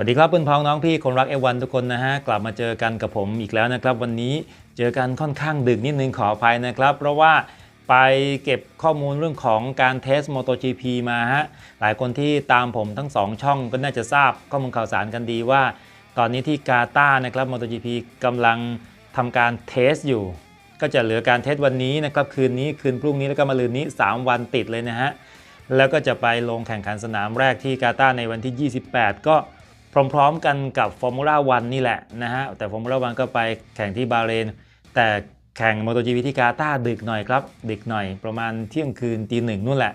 สวัสดีครับเพื่อนพ้องน้องพี่คนรักเอวันทุกคนนะฮะกลับมาเจอกันกับผมอีกแล้วนะครับ วันนี้เจอกันค่อนข้างดึกนิดนึงขออภัยนะครับ เพราะว่าไปเก็บข้อมูลเรื่องของการเทส MotoGP มาฮะหลายคนที่ตามผมทั้ง 2 ช่องก็น่าจะทราบข้อมูลข่าวสารกันดีว่า ตอนนี้ที่กาตาร์นะครับ MotoGP กำลังทำการเทสอยู่ ก็จะเหลือการเทสวันนี้นะครับคืนนี้คืนพรุ่งนี้แล้วก็มะรืนนี้ 3 วันติดเลยนะฮะแล้วก็จะไปลงแข่งขันสนามแรกที่กาตาร์ในวันที่ 28 ก็ พร้อมๆกันกับฟอร์มูล่าวันนี่แหละนะฮะ แต่ฟอร์มูล่าวันก็ไปแข่งที่บาเรน แต่แข่ง MotoGP ที่กาตาดึกหน่อยครับ ดึกหน่อยประมาณเที่ยงคืนตีหนึ่งนู่นแหละ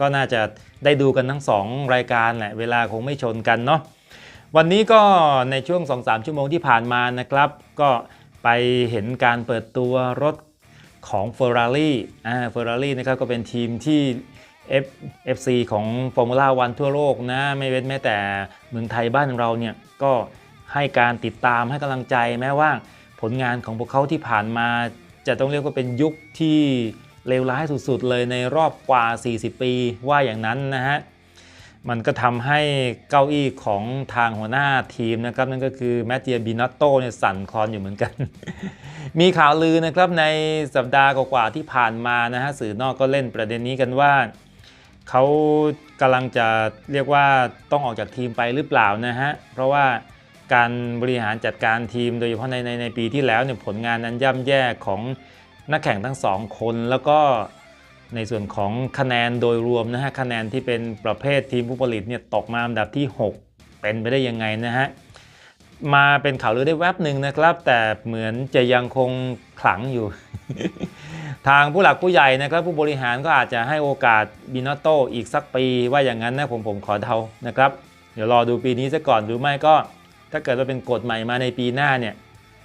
ก็น่าจะได้ดูกันทั้ง 2 รายการแหละ เวลาคงไม่ชนกันเนาะวันนี้ก็ในช่วง 2-3 ชั่วโมงที่ผ่านมานะครับ ก็ไปเห็นการเปิดตัวรถของ Ferrari อ่า Ferrari นะครับก็เป็นทีมที่ F FC ของ Formula 1ทั่วโลกนะไม่เว้นแม้แต่เมืองไทยบ้านเราเนี่ยก็ให้การติดตามให้กำลังใจแม้ว่าผลงานของพวกเขาที่ผ่านมา จะต้องเรียกว่าเป็นยุคที่เลวร้ายสุดๆ เลยในรอบกว่า 40 ปีว่าอย่างนั้นนะฮะมันก็ทำให้เก้าอี้ของทางหัวหน้าทีมนะครับ นั่นก็คือแมตเตียบินัตโตเนี่ยสั่นคลอนอยู่เหมือนกัน มีข่าวลือนะครับในสัปดาห์กว่าที่ผ่านมานะฮะสื่อนอกก็เล่นประเด็นนี้กันว่า เขากำลังจะเรียกว่าต้องออกจากทีมไปหรือเปล่านะฮะ เพราะว่าการบริหารจัดการทีมโดยเฉพาะในในในปีที่แล้วเนี่ยผลงานนั้นย่ำแย่ของนักแข่งทั้งสองคน แล้วก็ในส่วนของคะแนนโดยรวมนะฮะคะแนนที่เป็นประเภททีมผู้ผลิตเนี่ยตกมาอันดับที่ 6 เป็นไปได้ยังไงนะฮะมาเป็นข่าวลือได้แวบหนึ่งนะครับ แต่เหมือนจะยังคงขลังอยู่ ทางผู้หลักผู้ใหญ่นะครับผู้บริหารก็อาจจะให้โอกาสบินอตโตอีกสักปีว่าอย่างนั้นนะผมผมขอเดานะครับ เดี๋ยวรอดูปีนี้ซะก่อนหรือไม่ก็ ถ้าเกิดว่าเป็นกฎใหม่มาในปีหน้าเนี่ย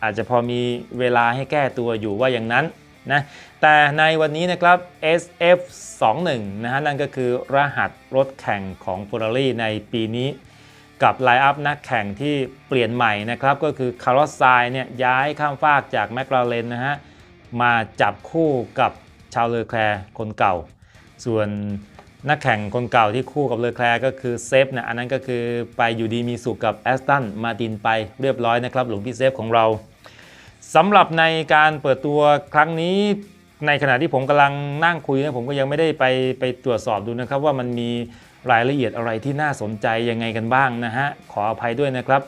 อาจจะพอมีเวลาให้แก้ตัวอยู่ว่าอย่างนั้นนะแต่ในวันนี้นะครับ SF21 นะฮะนั่นก็คือรหัสรถแข่งของ Ferrari ในปีนี้ กับไลน์อัพนักแข่งที่เปลี่ยนใหม่นะครับ ก็คือคาร์ลอสไซน์เนี่ยย้ายข้ามฟากจากแมคลาเรนนะฮะ มาจับคู่กับชาวเลอแคลร์คนเก่า ส่วนนักแข่งคนเก่าที่คู่กับเลอแคลร์ก็คือเซฟนะอันนั้นก็คือไปอยู่ดีมีสุขกับแอสตันมาตินไปเรียบร้อยนะครับหลวงพี่เซฟของเราสำหรับในการเปิดตัวครั้งนี้ในขณะที่ผมกำลังนั่งคุยนะผมก็ยังไม่ได้ไปไปตรวจสอบดูนะครับ ว่ามันมีรายละเอียดอะไรที่น่าสนใจยังไงกันบ้างนะฮะขออภัยด้วยนะครับ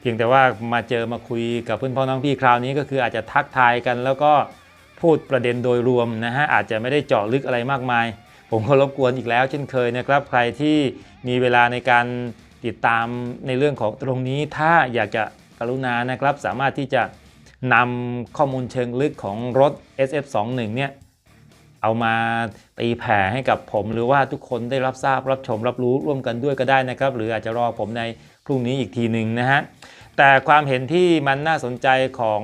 เพียงแต่ว่ามาเจอมาคุยกับเพื่อนพ้อน้องพี่คราวนี้ก็คืออาจจะทักทายกันแล้วก็ พูดประเด็นโดยรวมนะฮะอาจจะไม่ได้เจาะลึกอะไรมากมาย ผมก็รบกวนอีกแล้วเช่นเคยนะครับ ใครที่มีเวลาในการติดตามในเรื่องของตรงนี้ถ้าอยากจะกรุณานะครับ สามารถที่จะนำข้อมูลเชิงลึกของรถ SF21 เนี่ยเอามาตีแผ่ให้กับผม หรือว่าทุกคนได้รับทราบรับชมรับรู้ร่วมกันด้วยก็ได้นะครับ หรืออาจจะรอผมในพรุ่งนี้อีกทีหนึ่งนะฮะแต่ความเห็นที่มันน่าสนใจของ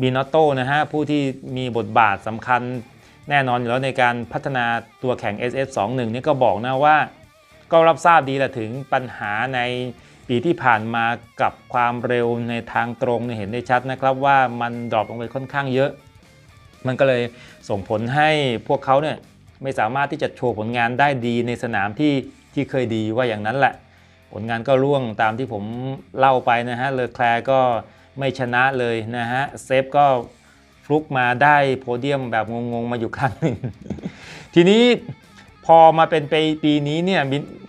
บินอตโตนะฮะผู้ที่มีบทบาทสำคัญแน่นอนอยู่แล้วในการพัฒนาตัวแข่ง SF21 นี่ก็บอกนะว่า ก็รับทราบดีแหละถึงปัญหาในปีที่ผ่านมากับความเร็วในทางตรงเห็นได้ชัดนะครับว่ามันดรอปลงไปค่อนข้างเยอะ มันก็เลยส่งผลให้พวกเขาเนี่ยไม่สามารถที่จะโชว์ผลงานได้ดีในสนามที่ที่เคยดีว่าอย่างนั้นแหละ ผลงานก็ร่วงตามที่ผมเล่าไปนะฮะเลอแคลร์ก็ ไม่ชนะเลยนะฮะเซฟก็ฟลุกมาได้โพเดียมแบบงงๆมาอยู่ครั้งหนึ่ง ทีนี้พอมาเป็นปีปีนี้เนี่ย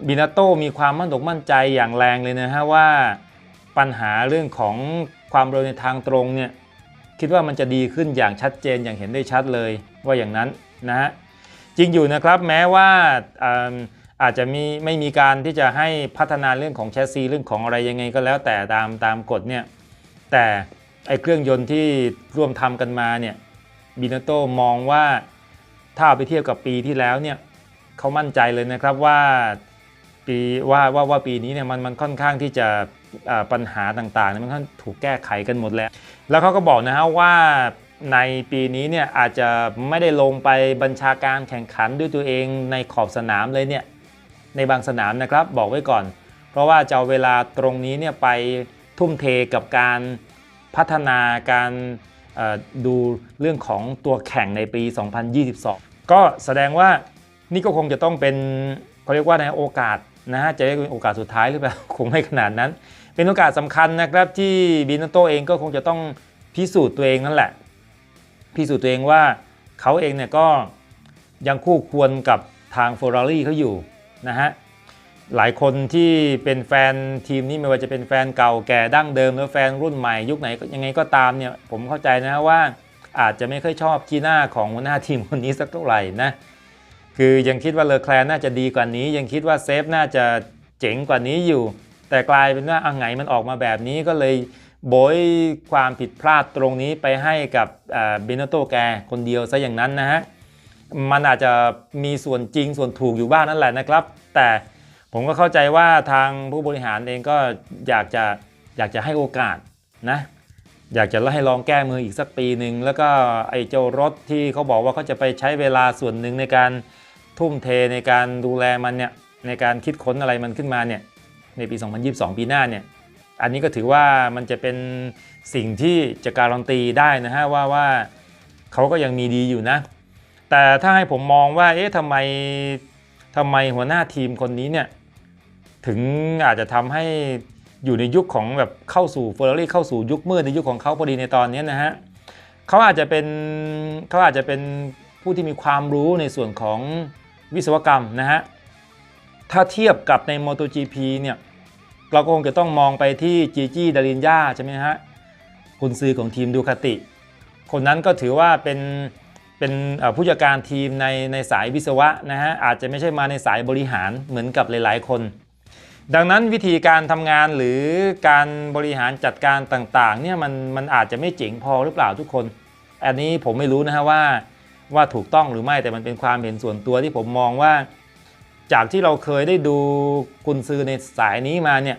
บินาโตมีความมั่นอกมั่นใจอย่างแรงเลยนะฮะว่าปัญหาเรื่องของความเร็วในทางตรงเนี่ยคิดว่ามันจะดีขึ้นอย่างชัดเจนอย่างเห็นได้ชัดเลยว่าอย่างนั้นนะฮะจริงอยู่นะครับแม้ว่าอาจจะมีไม่มีการที่จะให้พัฒนาเรื่องของแชสซีเรื่องของอะไรยังไงก็แล้วแต่ตามตามกฎเนี่ย แต่ไอเครื่องยนต์ที่ร่วมทำกันมาเนี่ยบินาโตมองว่าถ้าเอาไปเทียบกับปีที่แล้วเนี่ยเขามั่นใจเลยนะครับว่าปีว่าว่าว่าปีนี้เนี่ยมันมันค่อนข้างที่จะปัญหาต่างๆมันค่อนถูกแก้ไขกันหมดแล้ว แล้วเขาก็บอกนะฮะว่าในปีนี้เนี่ยอาจจะไม่ได้ลงไปบัญชาการแข่งขันด้วยตัวเองในขอบสนามเลยเนี่ยในบางสนามนะครับบอกไว้ก่อน เพราะว่าจะเอาเวลาตรงนี้เนี่ยไป ทุ่มเทกับการพัฒนาการดูเรื่องของตัวแข่งในปี 2022 ก็แสดงว่านี่ก็คงจะต้องเป็นเขาเรียกว่าในโอกาสนะฮะจะเรียกเป็นโอกาสสุดท้ายหรือเปล่าคงไม่ขนาดนั้น เป็นโอกาสสำคัญนะครับที่บินโตเองก็คงจะต้องพิสูจน์ตัวเองนั่นแหละ พิสูจน์ตัวเองว่าเขาเองเนี่ยก็ยังคู่ควรกับทางเฟอร์รารี่เขาอยู่นะฮะ หลายคนที่เป็นแฟนทีมนี้ไม่ว่าจะเป็นแฟนเก่าแก่ดั้งเดิมหรือแฟนรุ่นใหม่ยุคไหนยังไงก็ตามเนี่ยผมเข้าใจนะว่าอาจจะไม่ค่อยชอบจีน่าของหัวหน้าทีมคนนี้สักเท่าไหร่นะคือยังคิดว่าเลอแคลน่าจะดีกว่านี้ ยังคิดว่าเซฟน่าจะเจ๋งกว่านี้อยู่ แต่กลายเป็นว่าอะไงมันออกมาแบบนี้ก็เลยโบยความผิดพลาดตรงนี้ไปให้กับเบนโตแกคนเดียวซะอย่างนั้นนะฮะมันอาจจะมีส่วนจริงส่วนถูกอยู่บ้างนั่นแหละนะครับ แต่ ผมก็เข้าใจว่าทางผู้บริหารเองก็อยากจะอยากจะให้โอกาสนะอยากจะให้ลองแก้มืออีกสักปีหนึ่งแล้วก็ไอ้เจ้ารถที่เขาบอกว่าเขาจะไปใช้เวลาส่วนหนึ่งในการทุ่มเทในการดูแลมันเนี่ยในการคิดค้นอะไรมันขึ้นมาเนี่ยในปี 2022 ปีหน้าเนี่ยอันนี้ก็ถือว่ามันจะเป็นสิ่งที่จะการันตีได้นะฮะว่าว่าเขาก็ยังมีดีอยู่นะ แต่ถ้าให้ผมมองว่าเอ๊ะทำไม ทำไมหัวหน้าทีมคนนี้เนี่ยถึงอาจจะทำให้อยู่ในยุคของแบบเข้าสู่เฟอร์รารี่เข้าสู่ยุคมืดในยุคของเขาพอดีในตอนนี้นะฮะเขาอาจจะเป็นเขาอาจจะเป็นผู้ที่มีความรู้ในส่วนของวิศวกรรมนะฮะถ้าเทียบกับใน MotoGP เนี่ยเราก็คงจะต้องมองไปที่จีจี้ดารินยาใช่ไหมฮะคุณซื้อของทีมดูคาติ คนนั้นก็ถือว่าเป็น เป็นผู้จัดการทีมในในสายวิศวะนะฮะอาจจะไม่ใช่มาในสายบริหารเหมือนกับหลาย ๆ คน ดังนั้นวิธีการทำงานหรือการบริหารจัดการต่างๆเนี่ยมันมันอาจจะไม่เจ๋งพอหรือเปล่าทุกคน อันนี้ผมไม่รู้นะฮะว่าว่าถูกต้องหรือไม่แต่มันเป็นความเห็นส่วนตัวที่ผมมองว่า จากที่เราเคยได้ดูกุนซือในสายนี้มาเนี่ย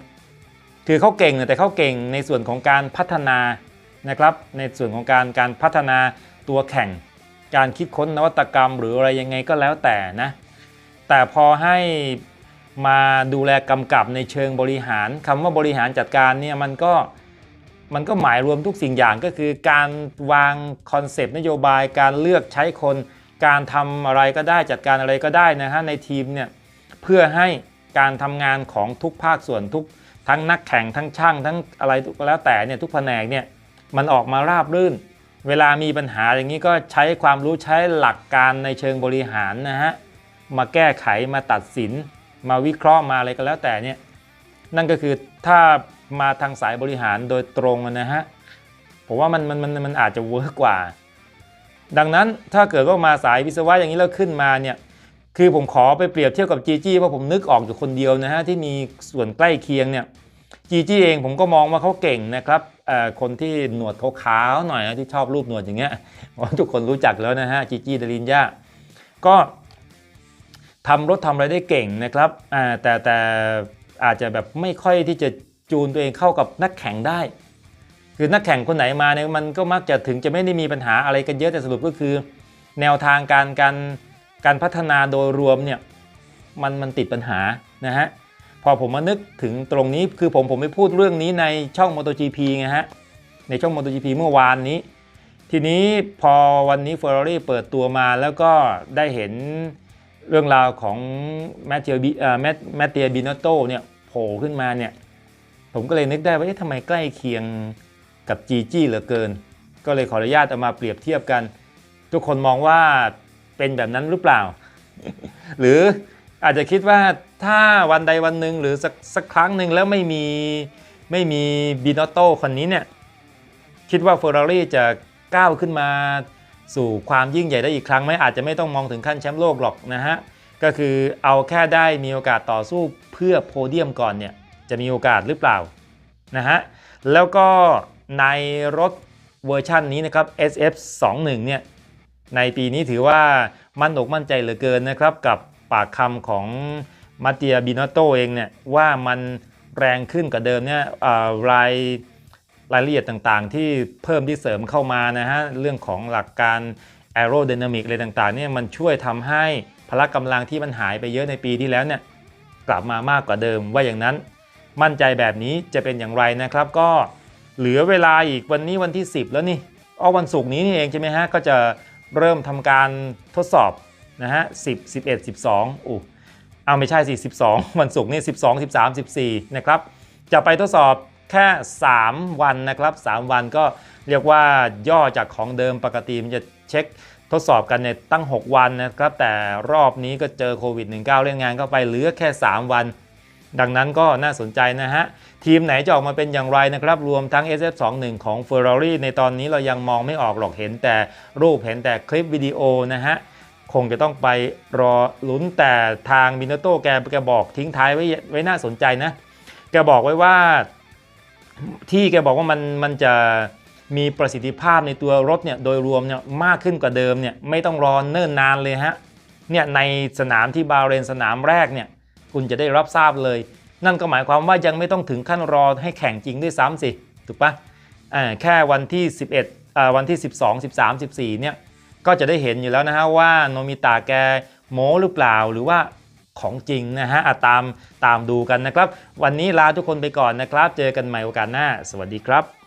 คือเขาเก่งแต่เขาเก่งในส่วนของการพัฒนานะครับ ในส่วนของการการพัฒนาตัวแข่ง การคิดค้นนวัตกรรม หรืออะไรยังไงก็แล้วแต่นะ แต่พอให้มาดูแลกำกับในเชิงบริหารคำว่าบริหารจัดการเนี่ยมันก็มันก็หมายรวมทุกสิ่งอย่างก็คือการวางคอนเซปต์นโยบายการเลือกใช้คน การทำอะไรก็ได้จัดการอะไรก็ได้นะฮะในทีมเนี่ยเพื่อให้การทำงานของทุกภาคส่วนทุกทั้งนักแข่งทั้งช่างทั้งอะไรก็แล้วแต่เนี่ยทุกแผนกเนี่ยมันออกมาราบรื่น เวลามีปัญหาอย่างนี้ก็ใช้ความรู้ใช้หลักการในเชิงบริหารนะฮะมาแก้ไขมาตัดสิน มาวิเคราะห์มาอะไรก็แล้วแต่เนี่ยนั่นก็คือถ้ามาทางสายบริหารโดยตรงนะฮะผมว่ามันมันมันมันอาจจะเวิร์กกว่า ดังนั้นถ้าเกิดว่ามาสายวิศวะอย่างนี้แล้วขึ้นมาเนี่ยคือผมขอไปเปรียบเทียบกับจีจี้เพราะผมนึกออกอยู่คนเดียวนะฮะที่มีส่วนใกล้เคียงเนี่ยจีจี้เองผมก็มองว่าเขาเก่งนะครับ คนที่หนวดขาวๆหน่อยนะที่ชอบรูปหนวดอย่างเงี้ยทุกคนรู้จักแล้วนะฮะจีจีดารินยาก็ทำรถทำอะไรได้เก่งนะครับแต่แต่อาจจะแบบไม่ค่อยที่จะจูนตัวเองเข้ากับนักแข่งได้ คือนักแข่งคนไหนมาเนี่ยมันก็มักจะถึงจะไม่ได้มีปัญหาอะไรกันเยอะแต่สรุปก็คือ แนวทางการการการพัฒนาโดยรวมเนี่ยมันมันติดปัญหานะฮะ พอผมมานึกถึงตรงนี้คือผมผมไปพูดเรื่องนี้ในช่อง MotoGP ไงฮะ ในช่อง MotoGP เมื่อวานนี้ ทีนี้พอวันนี้ Ferrari เปิดตัวมาแล้วก็ได้เห็นเรื่องราวของแมตเตียบีแมตเตียบินโตเนี่ยโผล่ขึ้นมาเนี่ย ผมก็เลยนึกได้ว่าทำไมใกล้เคียงกับจีจี้เหลือเกิน ก็เลยขออนุญาตเอามาเปรียบเทียบกัน ทุกคนมองว่าเป็นแบบนั้นหรือเปล่า หรือ อาจจะคิดว่าถ้าวันใดวันหนึ่งหรือสักสักครั้งหนึ่งแล้วไม่มีไม่มีบินอโต้คนนี้เนี่ย คิดว่าเฟอร์รารี่จะก้าวขึ้นมาสู่ความยิ่งใหญ่ได้อีกครั้งไหมอาจจะไม่ต้องมองถึงขั้นแชมป์โลกหรอกนะฮะ ก็คือเอาแค่ได้มีโอกาสต่อสู้เพื่อโพเดียมก่อนเนี่ย จะมีโอกาสหรือเปล่านะฮะ แล้วก็ในรถเวอร์ชันนี้นะครับ SF21 เนี่ยในปีนี้ถือว่ามั่นอกมั่นใจเหลือเกินนะครับกับ ปากคำของมาเตียบินโตเองเนี่ยว่ามันแรงขึ้นกว่าเดิมเนี่ยรายรายละเอียดต่างๆ ที่เพิ่มที่เสริมเข้ามานะฮะเรื่องของหลักการแอโรไดนามิกอะไรต่างๆเนี่ยมันช่วยทำให้พละกำลังที่มันหายไปเยอะในปีที่แล้วเนี่ยกลับมามากกว่าเดิมว่าอย่างนั้นมั่นใจแบบนี้จะเป็นอย่างไรนะครับ ก็เหลือเวลาอีกวันนี้วันที่ 10 แล้วนี่อ้อวันศุกร์นี้นี่เองใช่ไหมฮะก็จะเริ่มทำการทดสอบ นะฮะ10 11 12อู้เอาไม่ใช่สิ12วันศุกร์นี่12 13 14นะครับจะไปทดสอบแค่ 3 วันนะครับ 3 วันก็เรียกว่าย่อจากของเดิมปกติมันจะเช็คทดสอบกันในตั้ง 6 วันนะครับ แต่รอบนี้ก็เจอโควิด -19 เล่นงานเข้าไปเหลือแค่ 3 วัน ดังนั้นก็น่าสนใจนะฮะ ทีมไหนจะออกมาเป็นอย่างไรนะครับ รวมทั้ง SF21 ของ Ferrari ในตอนนี้เรายังมองไม่ออกหรอกเห็นแต่รูปเห็นแต่คลิปวิดีโอนะฮะ คงจะต้องไปรอลุ้นแต่ทางมินาโตแกแกบอกทิ้งท้ายไว้ไว้น่าสนใจนะ แกบอกไว้ว่าที่แกบอกว่ามันมันจะมีประสิทธิภาพในตัวรถเนี่ยโดยรวมเนี่ยมากขึ้นกว่าเดิมเนี่ยไม่ต้องรอเนิ่นนานเลยฮะเนี่ยในสนามที่บาเรนสนามแรกเนี่ยคุณจะได้รับทราบเลย นั่นก็หมายความว่ายังไม่ต้องถึงขั้นรอให้แข่งจริงด้วยซ้ำสิ ถูกปะอ่าแค่วันที่ 11อ่าวันที่ 12 13 14เนี่ย ก็จะได้เห็นอยู่แล้วนะฮะว่าโนมิตะแกโม้หรือเปล่าหรือว่าของจริงนะฮะะตามตามดูกันนะครับ วันนี้ลาทุกคนไปก่อนนะครับ เจอกันใหม่โอกาสหน้า สวัสดีครับ